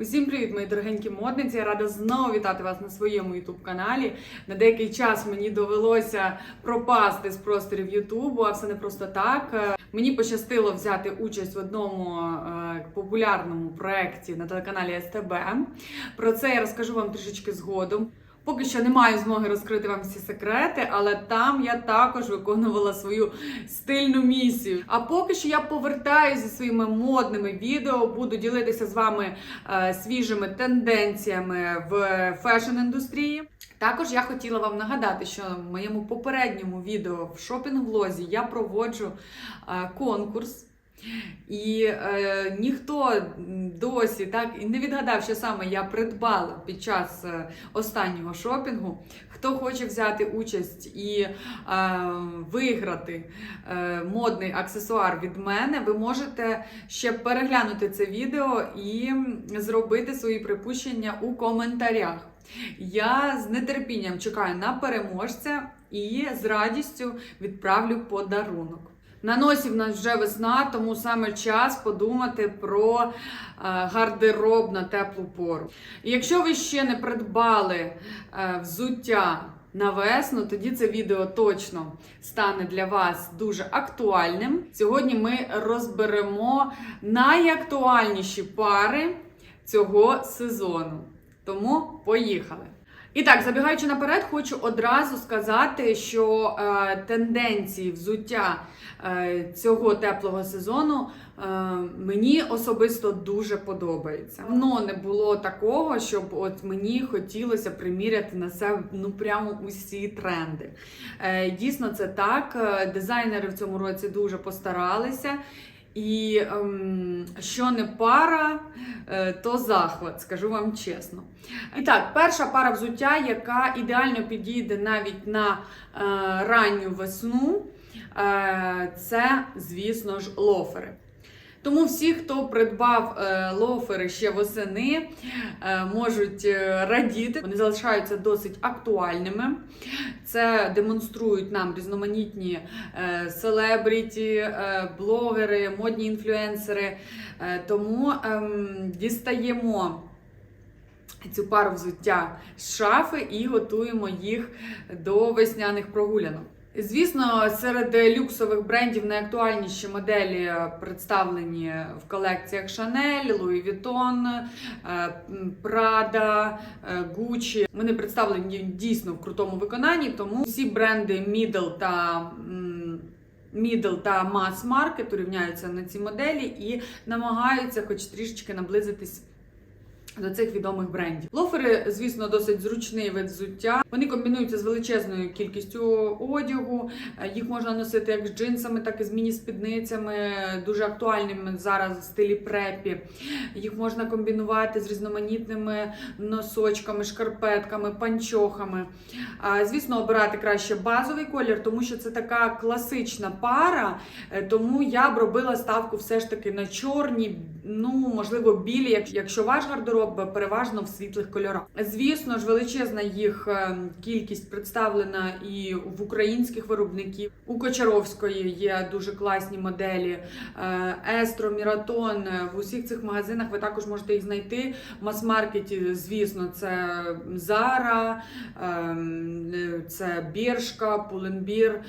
Усім привіт, мої дорогенькі модниці. Я рада знову вітати вас на своєму youtube каналі. На деякий час мені довелося пропасти з просторів Ютубу, а все не просто так. Мені пощастило взяти участь в одному е, популярному проєкті на телеканалі СТБ. Про це я розкажу вам трішечки згодом. Поки що не маю змоги розкрити вам всі секрети, але там я також виконувала свою стильну місію. А поки що я повертаюся зі своїми модними відео, буду ділитися з вами е, свіжими тенденціями в фешн-індустрії. Також я хотіла вам нагадати, що в моєму попередньому відео в шопінг-влозі я проводжу е, конкурс. І е, ніхто досі так і не відгадав, що саме я придбала під час е, останнього шопінгу. Хто хоче взяти участь і е, виграти е, модний аксесуар від мене, ви можете ще переглянути це відео і зробити свої припущення у коментарях. Я з нетерпінням чекаю на переможця і з радістю відправлю подарунок. На носі в нас вже весна, тому саме час подумати про е, гардероб на теплу пору. Якщо ви ще не придбали е, взуття на весну, тоді це відео точно стане для вас дуже актуальним. Сьогодні ми розберемо найактуальніші пари цього сезону. Тому поїхали! І так, забігаючи наперед, хочу одразу сказати, що е, тенденції взуття е, цього теплого сезону е, мені особисто дуже подобаються. Давно не було такого, щоб от мені хотілося приміряти на себе ну прямо усі тренди. Е, дійсно, це так. Е, Дизайнери в цьому році дуже постаралися. І ем, що не пара, е, то захват, скажу вам чесно. І так, перша пара взуття, яка ідеально підійде навіть на е, ранню весну, е, це, звісно ж, лофери. Тому всі, хто придбав е, лофери ще восени, е, можуть е, радіти. Вони залишаються досить актуальними. Це демонструють нам різноманітні селебріті, блогери, модні інфлюенсери. Тому ем, дістаємо. Цю пару взуття з шафи і готуємо їх до весняних прогулянок. Звісно, серед люксових брендів найактуальніші моделі представлені в колекціях Vuitton, е, Prada, е, Gucci. Вони представлені дійсно в крутому виконанні, тому всі бренди Middle та Middle та Market рівняються на ці моделі і намагаються хоч трішечки наблизитись до цих відомих брендів. Лофери, звісно, досить зручний вид взуття. Вони комбінуються з величезною кількістю одягу. Їх можна носити як з джинсами, так і з міні-спідницями, дуже актуальними зараз в стилі препі. Їх можна комбінувати з різноманітними носочками, шкарпетками, панчохами. Звісно, обирати краще базовий колір, тому що це така класична пара. е, Тому я б робила ставку все ж таки на чорні, ну можливо, білі, якщо ваш гардероб переважно в світлих кольорах. Звісно ж, величезна їх е, кількість представлена і в українських виробників. У Кочаровської є дуже класні моделі. Е, Естро, Міратон. В усіх цих магазинах ви також можете їх знайти. В мас-маркеті, звісно, це Zara, ем, е, це Біршка, Пуленбір,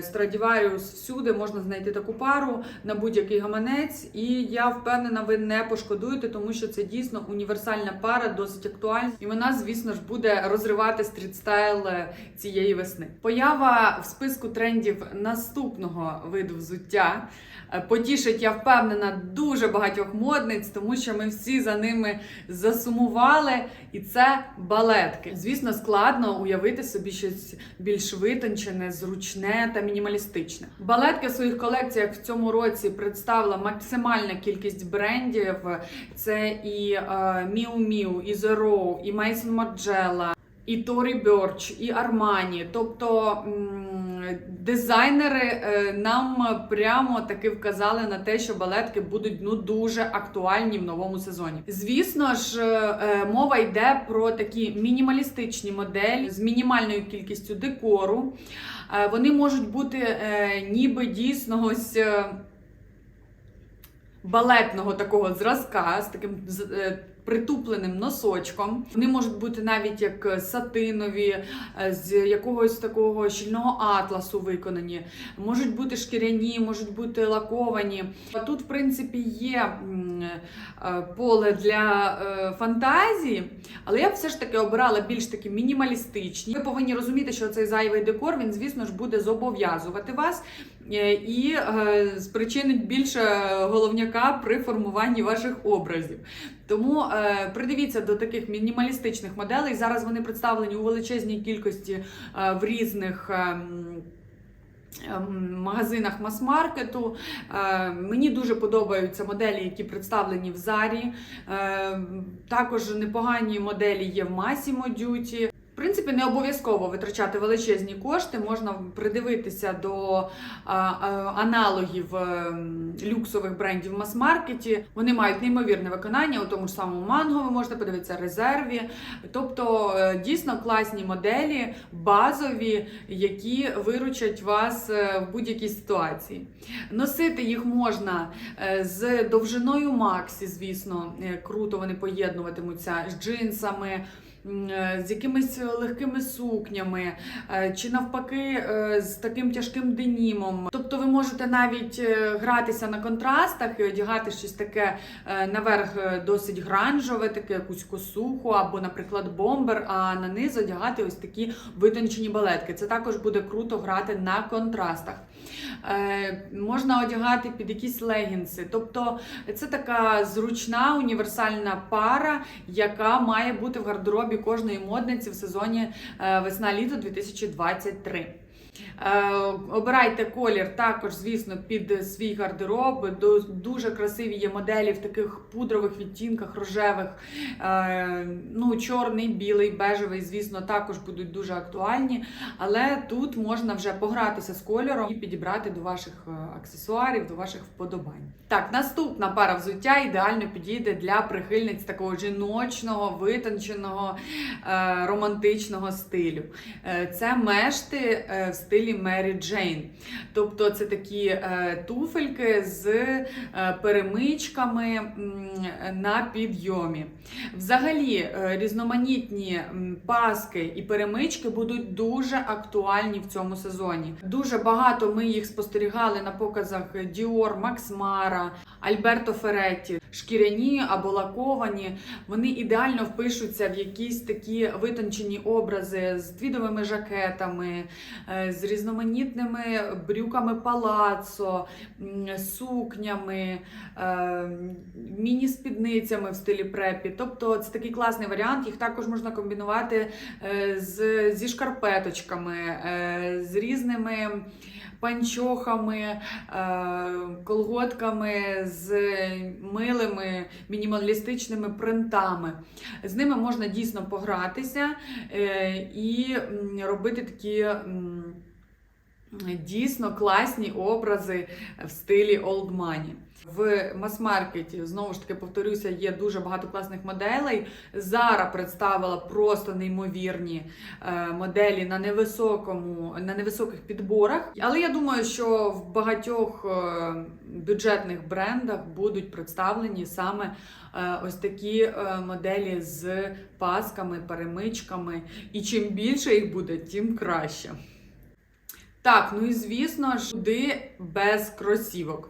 Страдіваріус. Всюди можна знайти таку пару на будь-який гаманець. І я впевнена, ви не пошкодуєте, тому що це дійсно універсальна пара, досить актуальна. І вона, звісно ж, буде розривати стрітстайл е, цієї весни. Поява в списку трендів наступного виду взуття. е, Потішить, я впевнена, дуже багатьох модниць, тому що ми всі за ними засумували, і це балетки. Звісно, складно уявити собі щось більш витончене, зручне та мінімалістичне. Балетки в своїх колекціях в цьому році представила максимальна кількість брендів. Це і е, Miu Miu, і Zero, і Maison Margiela, і Торі Бьорч, і Армані. Тобто дизайнери е, нам прямо таки вказали на те, що балетки будуть ну дуже актуальні в новому сезоні. Звісно ж, е, мова йде про такі мінімалістичні моделі з мінімальною кількістю декору. Е, Вони можуть бути е, ніби дійсно ось. е, балетного такого зразка з таким е, притупленим носочком. Вони можуть бути навіть як сатинові, е, з якогось такого щільного атласу виконані, можуть бути шкіряні, можуть бути лаковані. Тут, в принципі, є е, поле для е, фантазії, але я все ж таки обирала більш такі мінімалістичні. Ви повинні розуміти, що цей зайвий декор він, звісно ж, буде зобов'язувати вас е, і е, спричинить більше головняка при формуванні ваших образів. Тому е, придивіться до таких мінімалістичних моделей. Зараз вони представлені у величезній кількості е, в різних. ем, ем, Магазинах мас-маркету. Е, Мені дуже подобаються моделі, які представлені в Зарі. Е, Також непогані моделі є в Massimo Duty. Принципі, не обов'язково витрачати величезні кошти, можна придивитися до аналогів ем, люксових брендів в мас-маркеті. Вони мають неймовірне виконання, у тому ж самому манго ви можете подивитися резерві. Тобто е, дійсно класні моделі, базові, які виручать вас е, в будь-якій ситуації. Носити їх можна е, з довжиною Максі, звісно, круто вони поєднуватимуться з джинсами. Е, З якимись легкими сукнями, е, чи навпаки е, з таким тяжким денімом. Тобто ви можете навіть гратися на контрастах і одягати щось таке наверх досить гранжове, таке якусь косуху або, наприклад, бомбер, а на низ одягати ось такі витончені балетки. Це також буде круто грати на контрастах. Е, можна одягати під якісь легінси. Тобто це така зручна універсальна пара, яка має бути в гардеробі кожної модниці в сезоні е, весна-літо 2023. Е, Обирайте колір також, звісно, під свій гардероб. Дуже красиві є моделі в таких пудрових відтінках, рожевих. Е, Ну, чорний, білий, бежевий, звісно, також будуть дуже актуальні. Але тут можна вже погратися з кольором і підібрати до ваших е, аксесуарів, до ваших вподобань. Так, наступна пара взуття ідеально підійде для прихильниць такого жіночного, витонченого, романтичного стилю. Це мешти стилі Мері Джейн. Тобто це такі е, туфельки з е, перемичками на підйомі. Взагалі, е, різноманітні паски і перемички будуть дуже актуальні в цьому сезоні. Дуже багато ми їх спостерігали на показах Max Mara, Альберто Феретті, шкіряні або лаковані. Вони ідеально впишуться в якісь такі витончені образи з твідовими жакетами, з різноманітними брюками палацо, сукнями, е, міні-спідницями в стилі препі. Тобто це такий класний варіант. Їх також можна комбінувати е, з, зі шкарпеточками, е, з різними. Панчохами, е, колготками з милими мінімалістичними принтами. З ними можна дійсно погратися е, і робити такі дійсно класні образи в стилі Old Money. В мас-маркеті, знову ж таки, повторюся, є дуже багато класних моделей. Зара представила просто неймовірні е, моделі на невисокому, на невисоких підборах. Але я думаю, що в багатьох е, бюджетних брендах будуть представлені саме е, ось такі моделі з пасками, перемичками. І чим більше їх буде, тим краще. Так, ну і звісно ж, куди без кросівок.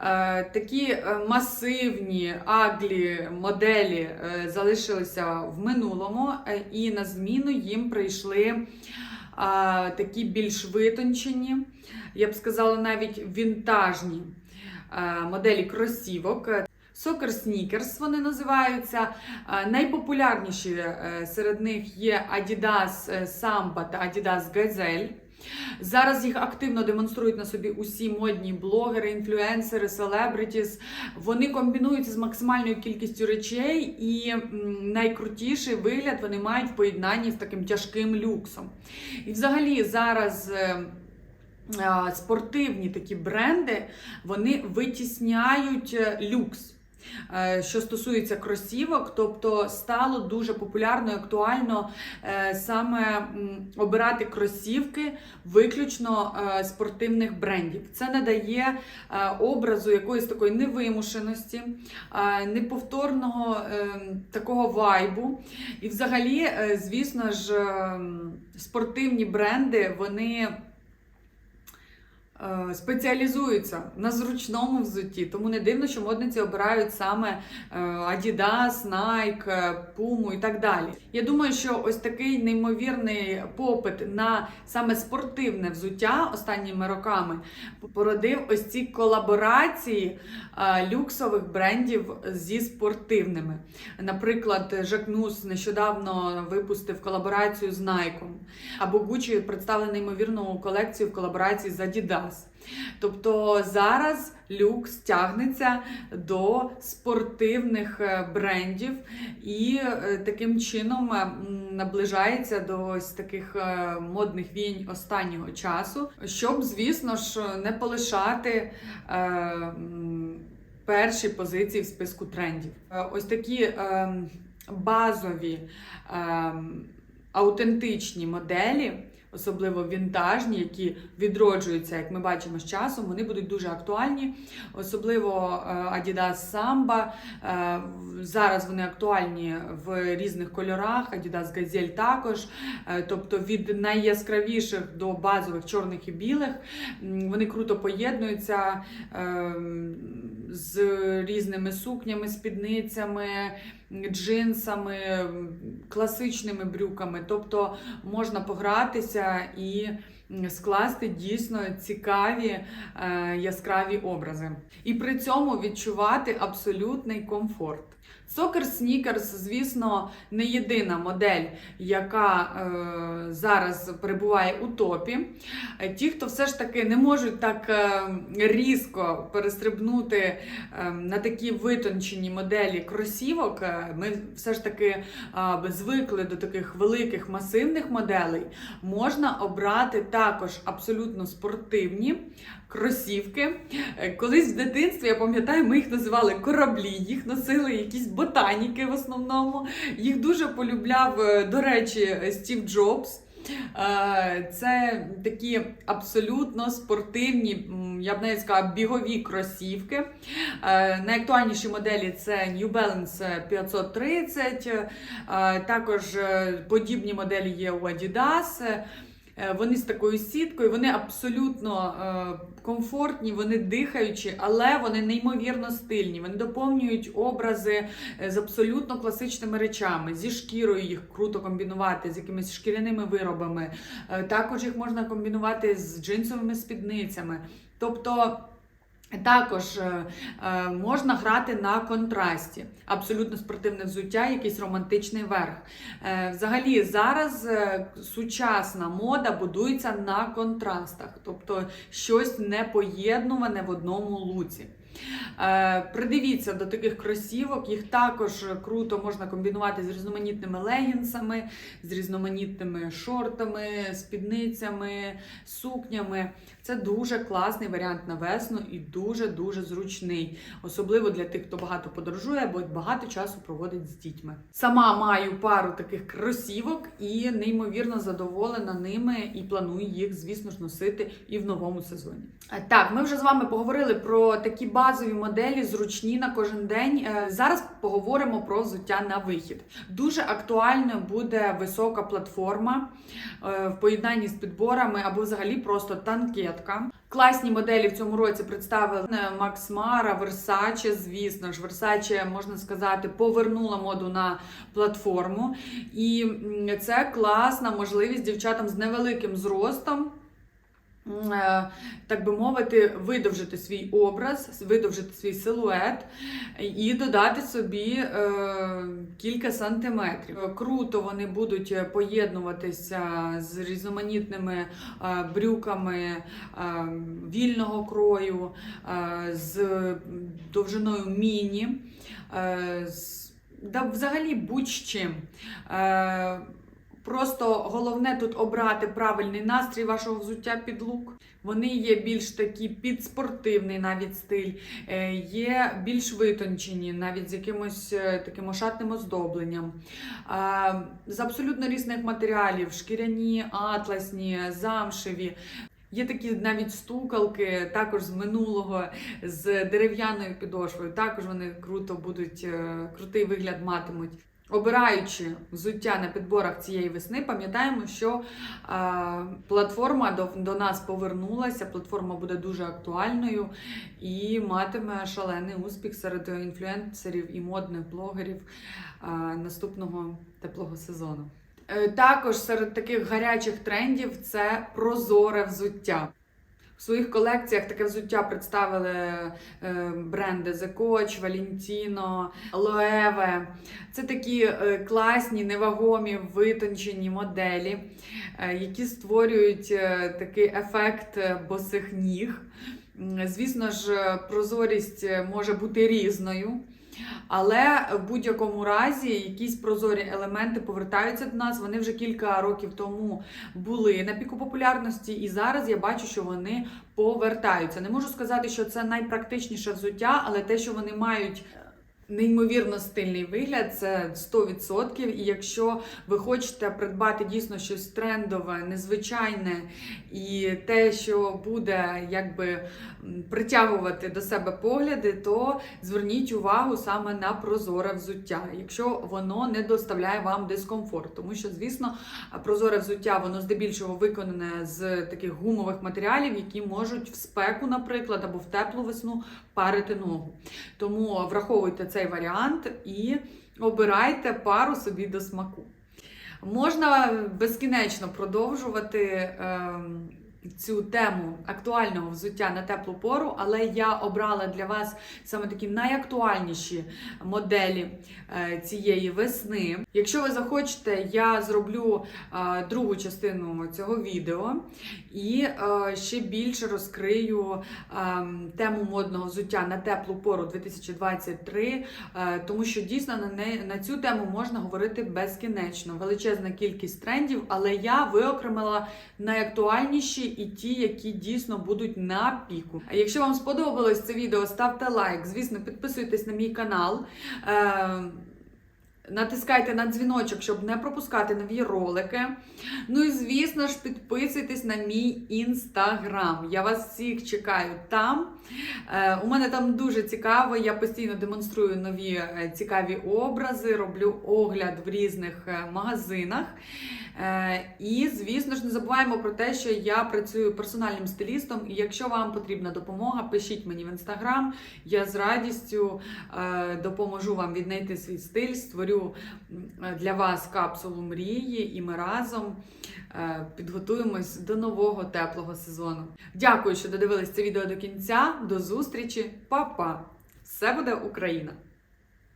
Е, такі е, масивні аглі моделі е, залишилися в минулому, е, і на зміну їм прийшли е, такі більш витончені, я б сказала, навіть вінтажні е, моделі кросівок. Сокер Sneakers вони називаються. Е, Найпопулярніші е, серед них є Adidas Samba та Adidas Gazelle. Зараз їх активно демонструють на собі усі модні блогери, інфлюенсери, селебритіс. Вони комбінуються з максимальною кількістю речей, і найкрутіший вигляд вони мають в поєднанні з таким тяжким люксом. І взагалі зараз. е, Спортивні такі бренди вони витісняють е, люкс. Е, що стосується кросівок, тобто стало дуже популярно і актуально е, саме обирати кросівки виключно е, спортивних брендів. Це надає образу якоїсь такої невимушеності, неповторного такого вайбу. І взагалі, звісно ж, е, спортивні бренди, вони. Е, Спеціалізуються на зручному взутті, тому не дивно, що модниці обирають саме е, Adidas, Nike, е, Puma і так далі. Я думаю, що ось такий неймовірний попит на саме спортивне взуття останніми роками породив ось ці колаборації люксових брендів зі спортивними. Наприклад, Жакнус нещодавно випустив колаборацію з Nike, або Gucci представили неймовірну колекцію в колаборації з Adidas. Тобто зараз люкс тягнеться до спортивних е, брендів і е, таким чином е, наближається до ось таких е, модних війн останнього часу, щоб, звісно ж, не полишати. е, Перші позиції в списку трендів. Е, Ось такі ем, базові ем, аутентичні моделі, особливо вінтажні, які відроджуються, як ми бачимо з часом, вони будуть дуже актуальні. Особливо е, Adidas Samba. Е, Зараз вони актуальні в різних кольорах. Adidas Gazelle також. Е, Тобто від найяскравіших до базових чорних і білих. Вони круто поєднуються ем, з різними сукнями, спідницями, джинсами, класичними брюками. Тобто можна погратися і скласти дійсно цікаві е, яскраві образи. І при цьому відчувати абсолютний комфорт. Сокер Sneakers, звісно, не єдина модель, яка е, зараз перебуває у топі. Е, Ті, хто все ж таки не можуть так е, різко перестрибнути е, на такі витончені моделі кросівок, е, ми все ж таки е, звикли до таких великих масивних моделей, можна обрати також абсолютно спортивні кросівки. Е, Колись в дитинстві, я пам'ятаю, ми їх називали кораблі, їх носили якісь ботаніки в основному. Їх дуже полюбляв, е, до речі, Стів Джобс. Е, Це такі абсолютно спортивні, я б навіть сказала, бігові кросівки. Найактуальніші моделі це New Balance 530, е, також подібні моделі є у Adidas. Е, Вони з такою сіткою, вони абсолютно е, комфортні, вони дихаючі, але вони неймовірно стильні. Вони доповнюють образи е, з абсолютно класичними речами, зі шкірою їх круто комбінувати, з якимись шкіряними виробами. Також їх можна комбінувати з джинсовими спідницями. Тобто. Також е, е, можна грати на контрасті, абсолютно спортивне взуття, якийсь романтичний верх. Е, взагалі, зараз сучасна мода будується на контрастах, тобто щось непоєднуване в одному луці. Придивіться до таких кросівок, їх також круто можна комбінувати з різноманітними легінсами, з різноманітними шортами, спідницями, сукнями. Це дуже класний варіант на весну і дуже-дуже зручний, особливо для тих, хто багато подорожує або багато часу проводить з дітьми. Сама маю пару таких кросівок і неймовірно задоволена ними і планую їх, звісно ж, носити і в новому сезоні. Е, Так, ми вже з вами поговорили про такі базові моделі, зручні на кожен день. Е, Зараз поговоримо про взуття на вихід. Дуже актуальною буде висока платформа е, в поєднанні з підборами або взагалі просто танкетка. Класні моделі в цьому році представили е, Макс Мара, Versace, звісно ж, Versace, можна сказати, повернула моду на платформу. І це класна можливість дівчатам з невеликим зростом. Е, Так би мовити, видовжити свій образ, видовжити свій силует і додати собі е, кілька сантиметрів. Круто вони будуть поєднуватися з різноманітними е, брюками вільного крою, з довжиною міні, з, да, взагалі будь-чим. Просто головне тут обрати правильний настрій вашого взуття під лук. Вони є більш такі підспортивний навіть стиль, е, є більш витончені, навіть з якимось е, таким ошатним оздобленням. З абсолютно різних матеріалів: шкіряні, атласні, замшеві. Є такі навіть стукалки, також з минулого, з дерев'яною підошвою. Також вони круто будуть, е, крутий вигляд матимуть. Обираючи взуття на підборах цієї весни, пам'ятаємо, що е, платформа до, до нас повернулася. Платформа буде дуже актуальною і матиме шалений успіх серед інфлюенсерів і модних блогерів е, наступного теплого сезону. Е, Також серед таких гарячих трендів це прозоре взуття. В своїх колекціях таке взуття представили е, бренди The Coach, Valentino, Loewe. Це такі е, класні, невагомі, витончені моделі, е, які створюють такий ефект босих ніг. Звісно ж, прозорість може бути різною. Але в будь-якому разі якісь прозорі елементи повертаються до нас. Вони вже кілька років тому були на піку популярності, і зараз я бачу, що вони повертаються. Не можу сказати, що це найпрактичніше взуття, але те, що вони мають. Неймовірно стильний вигляд, це 100%. І якщо ви хочете придбати дійсно щось трендове, незвичайне і те, що буде якби притягувати до себе погляди, то зверніть увагу саме на прозоре взуття, якщо воно не доставляє вам дискомфорт. Тому що, звісно, прозоре взуття воно здебільшого виконане з таких гумових матеріалів, які можуть в спеку, наприклад, або в теплу весну парити ногу. Тому враховуйте цей варіант і обирайте пару собі до смаку. Можна безкінечно продовжувати ем, цю тему актуального взуття на теплу пору, але я обрала для вас саме такі найактуальніші моделі е, цієї весни. Якщо ви захочете, я зроблю е, другу частину цього відео і е, ще більше розкрию ем, тему модного взуття на теплу пору 2023, е, тому що дійсно на, не, на цю тему можна говорити безкінечно. Величезна кількість трендів, але я виокремила найактуальніші і ті, які дійсно будуть на піку. А якщо вам сподобалось це відео, ставте лайк. Звісно, підписуйтесь на мій канал. Натискайте на дзвіночок, щоб не пропускати нові ролики. Ну і звісно ж, підписуйтесь на мій інстаграм. Я вас всіх чекаю там. Е, у мене там дуже цікаво. Я постійно демонструю нові е, цікаві образи, роблю огляд в різних е, магазинах. Е, І, звісно ж, не забуваємо про те, що я працюю персональним стилістом. І якщо вам потрібна допомога, пишіть мені в інстаграм. Я з радістю е, допоможу вам віднайти свій стиль, створю м, для вас капсулу мрії, і ми разом е, підготуємось до нового теплого сезону. Дякую, що додивились це відео до кінця. До зустрічі, Па-па! Все буде Україна!